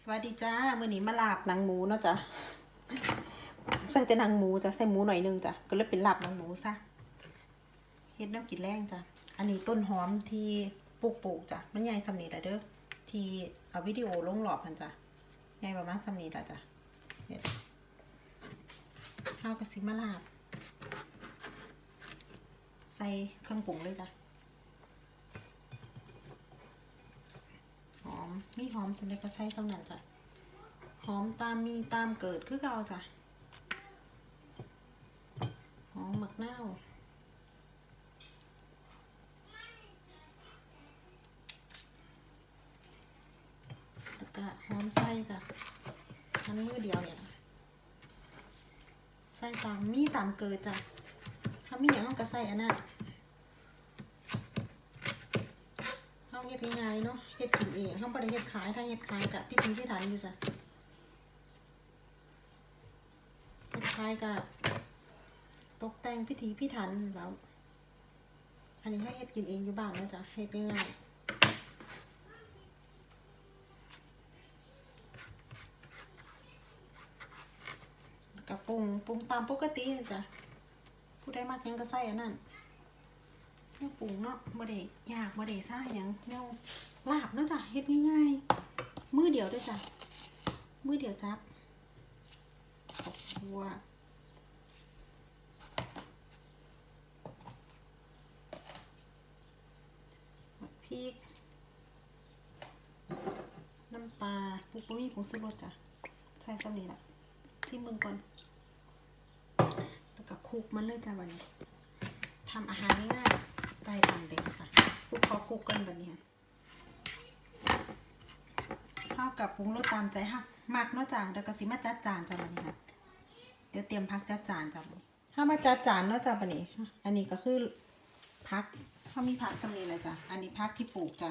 สวัสดีจ้ามื่อนี้มาลาบหนังหมูเนาะจ้ะใส่แต่หนังหมูจ้ะใส่หมูหน่อยนึงจ้ะก็เลยเป็นลาบหนังหมูซะเฮ็ดน้ำกินแรงจ้ะอันนี้ต้นหอมที่ปลูกปลูกๆจ้ะมันใหญ่สำนีละเด้อที่เอาวิดีโอลงหลอบมันจ้ะใหญ่ประมาณสำนีละจ้ะเนี่ยข้าวกระซิมาลาบ ใส่เครื่องปรุงเลยจ้ะ หอม มี หอมสำเร็จก็ใช้ตรงนั้นจ้ะหอมตามมีตามเกิดคือเก่าจ้ะหอมหมักเน่าวแล้วก็หอมไส้จ้ะอันมือเดียวเนี่ยใส่ตามมีตามเกิดจ้ะถ้ามีอย่างนั้นก็ใส่อันนั้นเฮ็ดง่ายๆเนาะเฮ็ดกินเองเฮาบ่ได้เฮ็ดขายถ้าเฮ็ดขายก็พิธีพิถันอยู่จ้ะเฮ็ดขายก็ตกแต่งพิธีพิถันแล้ว อันนี้ให้เฮ็ดกินเองอยู่บ้านนะจ้ะเฮ็ดง่ายกับปรุงปรุงตามปกตินะจ้ะผู้ใดมักยังก็ใส่อันนั้น แนวปรุงเนาะบ่ได้ยากบ่ได้ซ่าหยังแนวลาบเนาะจ้ะเฮ็ดง่ายๆมือเดียวด้วยจ้ะมือเดียวจับขอบคัวพริกน้ำปลาปุกปุ้ยผงชูรสจ้ะใส่ซ้ำนี้ละซิมเบิ่งก่อน แล้วก็คลุกมันเลยจ้ะวันนี้ทำอาหารง่าย ไตล์ต่างเด็กค่ะคลุกพอคลุกกันแบบนี้ข้าวกับปรุงรสตามใจค่ะมักเนาะจ้ะแล้วก็สิมาจัดจานจ้ะวันนี้ค่ะ เดี๋ยวเตรียมพักจัดจานจ้ะวันนี้ถ้ามาจัดจานเนาะจ้ะวันนี้ อันนี้ก็คือพักเขามีผักสำนีเลยจ้ะอันนี้พักที่ปลูกจ้ะ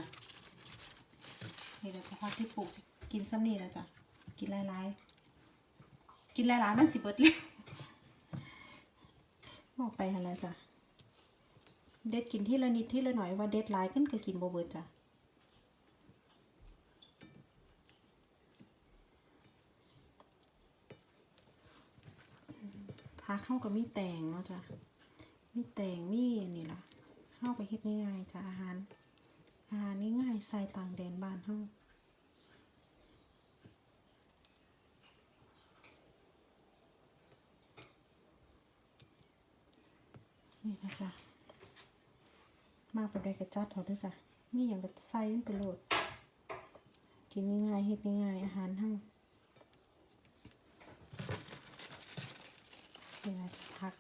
นี่แหละจ้ะพักที่ปลูกจะกินสำนีแล้วจ้ะกินหลายๆกินหลายๆมันสิเบิดเลยบอกไปอะไรจ้ะ เด็ดกินที่ละนิดที่ละหน่อยว่าเด็ดหลายขึ้นก็กินบ่เบิดจ้ะพักเข้ากับมีแตงเนาะจ้ะมีแตงมีนี่ล่ะเข้าไปเฮ็ดง่ายๆจ้ะอาหารอาหารง่ายๆใส่ต่างแดนบ้านเฮานี่นะจ๊ะ มากไปด้วยกระจัดเขาด้วยจ้ะมีอย่างกระใส่มันไปโหลด กินง่ายๆเฮ็ดง่ายๆอาหารเฮานี่นะผัก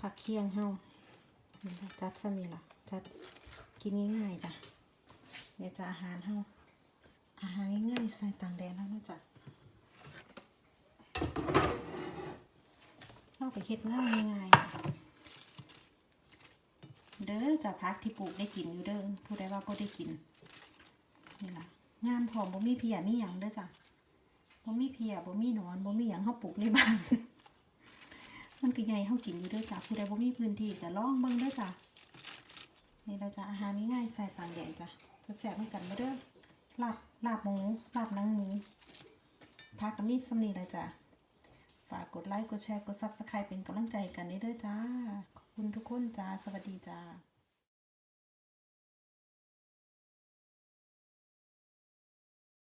ผักเคียงเฮาจัดซะมีล่ะ จัดกินง่ายๆจ้ะเนี่ยจะอาหารเฮาอาหารง่ายๆใส่ต่างแดนแล้วนะจ้ะเอาไปเฮ็ดง่ายง่ายๆ เด้อจะพักที่ปลูกได้กินอยู่เด้อผู้ใดว่าบ่ได้กินนี่ล่ะงามพร้อมบ่มีเพียมีหยังเด้อจ้ะบ่มีเพียบ่มีนอนบ่มีหยังเฮาปลูกในบ้าน มันก็ใหญ่เฮากินอยู่เด้อจ้ะผู้ใดบ่มีพื้นที่ก็ลองเบิ่งเด้อจ้ะนี่ล่ะจ้ะอาหารง่ายๆใส่ต่างแดนจ้ะแซ่บๆเหมือนกันมาเด้อลาบลาบหมูลาบนังหมูพักกับมีดสำนีละจ้ะฝากกดไลค์กดแชร์กด Subscribe เป็นกำลังใจกันเด้อจ้า คุณทุกคนจ้า สวัสดีจ้า